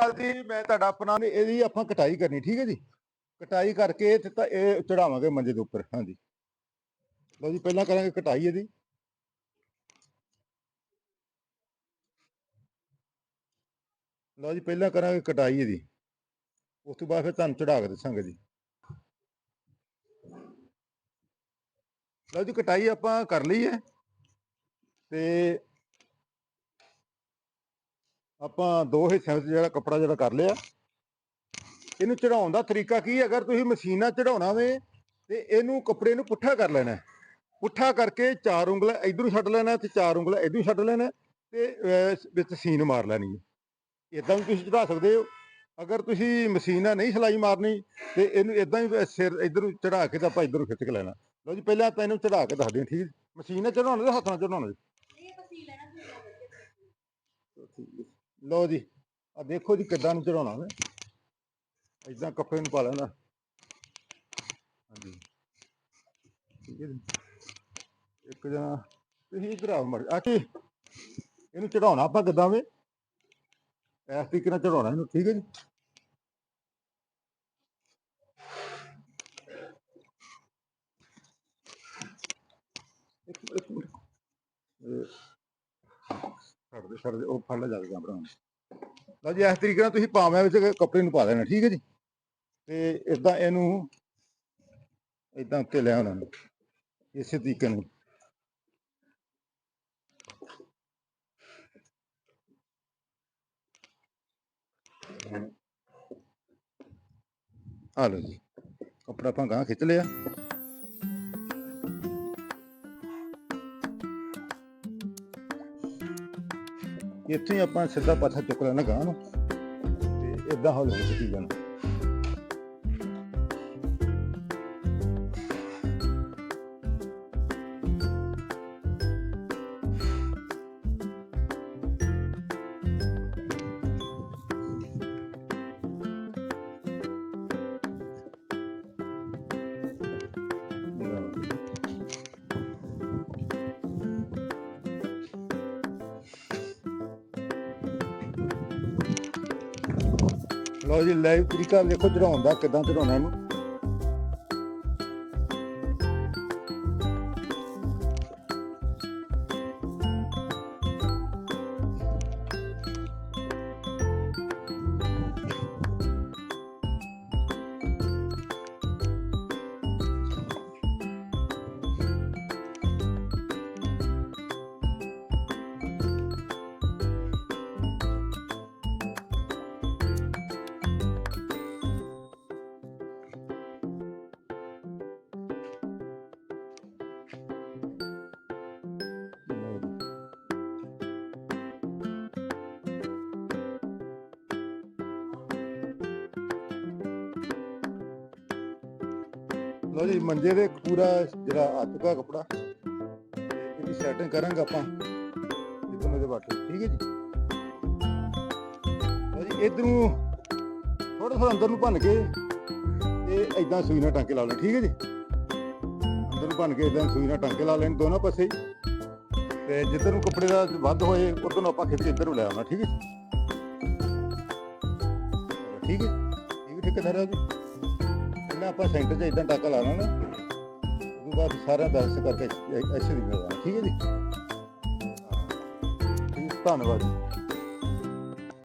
ਅਕਾਲ ਜੀ, ਮੈਂ ਤੁਹਾਡਾ ਆਪਣਾ ਇਹਦੀ ਆਪਾਂ ਕਟਾਈ ਕਰਨੀ, ਠੀਕ ਹੈ ਜੀ? ਕਟਾਈ ਕਰਕੇ ਤੇ ਤਾਂ ਇਹ ਚੜਾਵਾਂਗੇ ਮੰਜੇ ਦੇ ਉੱਪਰ, ਹਾਂਜੀ। ਲਓ ਜੀ, ਪਹਿਲਾਂ ਕਰਾਂਗੇ ਕਟਾਈ ਇਹਦੀ। ਲਓ ਜੀ, ਪਹਿਲਾਂ ਕਰਾਂਗੇ ਕਟਾਈ ਇਹਦੀ। ਉਸ ਤੋਂ ਬਾਅਦ ਫਿਰ ਤੁਹਾਨੂੰ ਚੜਾ ਕੇ ਦੱਸਾਂਗੇ ਜੀ। ਲਓ ਜੀ, ਕਟਾਈ ਆਪਾਂ ਕਰ ਲਈ ਹੈ। ਤੇ ਆਪਾਂ ਦੋ ਹਿੱਸਿਆਂ ਵਿੱਚ ਜਿਹੜਾ ਕੱਪੜਾ ਜਿਹੜਾ ਕਰ ਲਿਆ ਇਹਨੂੰ ਚੜਾਉਣ ਦਾ ਤਰੀਕਾ ਕੀ ਹੈ? ਅਗਰ ਤੁਸੀਂ ਮਸ਼ੀਨਾਂ ਚੜਾਉਣਾ ਵੇ ਤੇ ਇਹਨੂੰ ਕੱਪੜੇ ਨੂੰ ਪੁੱਠਾ ਕਰ ਲੈਣਾ। ਪੁੱਠਾ ਕਰਕੇ ਚਾਰ ਉਂਗਲਾਂ ਇਧਰੋਂ ਛੱਡ ਲੈਣਾ ਤੇ ਚਾਰ ਉਂਗਲਾਂ ਇਧਰੋਂ ਛੱਡ ਲੈਣਾ ਤੇ ਵਿੱਚ ਸੀਨ ਮਾਰ ਲੈਣੀ ਹੈ ਇਦਾਂ ਵੀ ਤੁਸੀਂ ਚੜਾ ਸਕਦੇ ਹੋ ਅਗਰ ਤੁਸੀਂ ਮਸ਼ੀਨਾਂ ਨਹੀਂ ਸਲਾਈ ਮਾਰਨੀ ਤੇ ਇਹਨੂੰ ਇਦਾਂ ਹੀ ਸਿਰ ਇਧਰੋਂ ਚੜਾ ਕੇ ਤਾਂ ਆਪਾਂ ਇਧਰੋਂ ਖਿੱਚ ਕੇ ਲੈਣਾ ਲਓ ਜੀ ਪਹਿਲਾਂ ਤਾਂ ਇਹਨੂੰ ਚੜਾ ਕੇ ਦੱਸਦੇ ਹਾਂ ਠੀਕ ਮਸ਼ੀਨ ਨਾਲ ਚੜਾਉਣਾ ਤੇ ਹੱਥ ਨਾਲ ਚੜਾਉਣਾ ਜੀ ਇਹ ਪਸੀ ਲੈਣਾ ਤੁਸੀਂ ਠੀਕ ਹੈ। ਲਓ ਜੀ ਆ ਦੇਖੋ ਜੀ ਕਿੱਦਾਂ ਨੂੰ ਚੜਾਉਣਾ ਵੇ ਇਦਾਂ ਕੱਪੜੇ ਨੂੰ ਪਾ ਲੈਣਾ। ਹਾਂਜੀ। ਇੱਕ ਜਣਾ, ਤੁਸੀਂ ਇਧਰ ਆਓ ਮੜ ਆ ਇਹਨੂੰ ਚੜਾਉਣਾ ਆਪਾਂ ਕਿੱਦਾਂ ਵੇ? ਇਸ ਤਰੀਕੇ ਨਾਲ ਚੜਾਉਣਾ ਇਹਨੂੰ, ਠੀਕ ਹੈ ਜੀ ਇੱਕ ਇੱਕ ਮਿੰਟ ਇਹ ਛੱਡ ਦੇ ਦੇ ਉਹ ਫੜ ਲੈ ਜਾ ਕੇ ਕੈਮਰਾ ਲਓ ਜੀ, ਇਸ ਤਰੀਕੇ ਨਾਲ ਤੁਸੀਂ ਪਾਵਿਆਂ ਵਿੱਚ ਕੱਪੜੇ ਨੂੰ ਪਾ ਦੇਣਾ, ਠੀਕ ਹੈ ਜੀ? ਤੇ ਇਦਾਂ ਇਹਨੂੰ ਇਦਾਂ ਉੱਤੇ ਲੈ ਆਉਣਾ ਇਸੇ ਤਰੀਕੇ ਨਾਲ। ਆ ਲਓ ਜੀ, ਕੱਪੜਾ ਆਪਾਂ ਗਾਂ ਖਿੱਚ ਲਿਆ। ਇੱਥੇ ਹੀ ਆਪਾਂ ਸਿੱਧਾ ਪਾਸਾ ਚੁੱਕ ਲੈਣਾ ਗਾਂ ਨੂੰ। ਤੇ ਇਦਾਂ ਹੌਲੀ ਹੌਲੀ ਖਿੱਚੀ ਜਾਣਾ। ਲਓ ਜੀ ਲਾਈਵ ਤਰੀਕਾ ਦੇਖੋ ਚੜਾਉਣ ਦਾ ਕਿਦਾਂ ਚੜਾਉਣਾ ਇਹਨੂੰ। ਲਓ ਜੀ, ਮੰਜੇ ਦੇ ਪੂਰਾ ਜਿਹੜਾ ਆ ਚੁੱਕਾ ਕਪੜਾ। ਇਹਦੀ ਸੈਟਿੰਗ ਕਰਾਂਗੇ ਆਪਾਂ। ਜਿੱਦਾਂ ਦੇ ਬਾਟੇ ਠੀਕ ਹੈ ਜੀ? ਲਓ ਜੀ, ਇਧਰੋਂ ਥੋੜਾ ਥੋੜਾ ਅੰਦਰ ਨੂੰ ਭੰਨ ਕੇ ਤੇ ਇਦਾਂ ਸੂਈ ਨਾਲ ਟਾਂਕੇ ਲਾ ਲੈਣੇ, ਠੀਕ ਹੈ ਜੀ? ਅੰਦਰ ਨੂੰ ਭੰਨ ਕੇ ਇਦਾਂ ਸੂਈ ਨਾਲ ਟਾਂਕੇ ਲਾ ਲੈਣੇ ਦੋਨੋਂ ਪਾਸੇ। ਹੀ ਤੇ ਜਿੱਧਰ ਨੂੰ ਕੱਪੜੇ ਦਾ ਵੱਧ ਹੋਏ, ਉਧਰ ਨੂੰ ਆਪਾਂ ਖਿੱਚ ਕੇ ਇੱਧਰ ਨੂੰ ਲੈ ਆਉਣਾ, ਠੀਕ ਹੈ ਠੀਕ ਹੈ ਠੀਕ ਹੈ ਠੇਕੇਦਾਰ ਜੀ। ਪਹਿਲਾਂ ਆਪਾਂ ਸੈਂਟਰ 'ਚ ਇਦਾਂ ਟਾਕਾ ਲਾਣਾ ਨਾ ਉਹ ਬਾਅਦ ਸਾਰਾ ਬੈਲੈਂਸ ਕਰਕੇ ਐਸੇ ਦੀ ਮਿਲਣਾ ਠੀਕ ਹੈ ਜੀ? ਧੰਨਵਾਦ